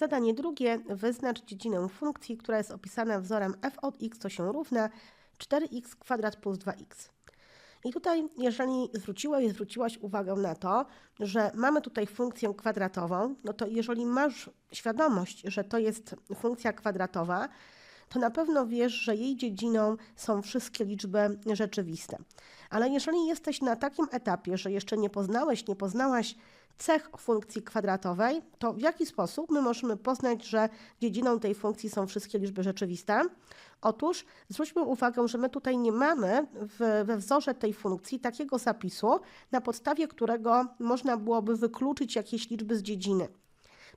Zadanie drugie. Wyznacz dziedzinę funkcji, która jest opisana wzorem f od x, to się równa 4x kwadrat plus 2x. I tutaj, jeżeli zwróciłeś, zwróciłaś uwagę na to, że mamy tutaj funkcję kwadratową, no to jeżeli masz świadomość, że to jest funkcja kwadratowa, to na pewno wiesz, że jej dziedziną są wszystkie liczby rzeczywiste. Ale jeżeli jesteś na takim etapie, że jeszcze nie poznałeś, nie poznałaś cech funkcji kwadratowej, to w jaki sposób my możemy poznać, że dziedziną tej funkcji są wszystkie liczby rzeczywiste? Otóż zwróćmy uwagę, że my tutaj nie mamy w, we wzorze tej funkcji takiego zapisu, na podstawie którego można byłoby wykluczyć jakieś liczby z dziedziny.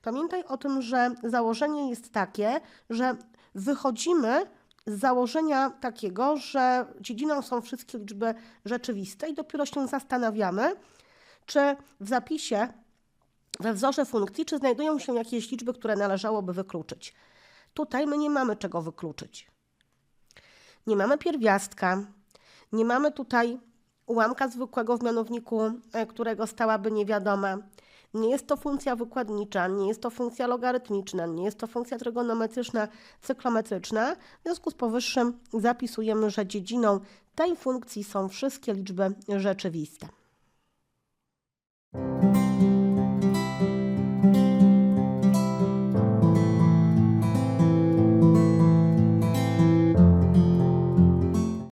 Pamiętaj o tym, że założenie jest takie, że wychodzimy z założenia takiego, że dziedziną są wszystkie liczby rzeczywiste i dopiero się zastanawiamy, czy w zapisie, we wzorze funkcji, czy znajdują się jakieś liczby, które należałoby wykluczyć. Tutaj my nie mamy czego wykluczyć. Nie mamy pierwiastka, nie mamy tutaj ułamka zwykłego w mianowniku, e, którego stałaby niewiadoma. Nie jest to funkcja wykładnicza, nie jest to funkcja logarytmiczna, nie jest to funkcja trygonometryczna, cyklometryczna. W związku z powyższym zapisujemy, że dziedziną tej funkcji są wszystkie liczby rzeczywiste.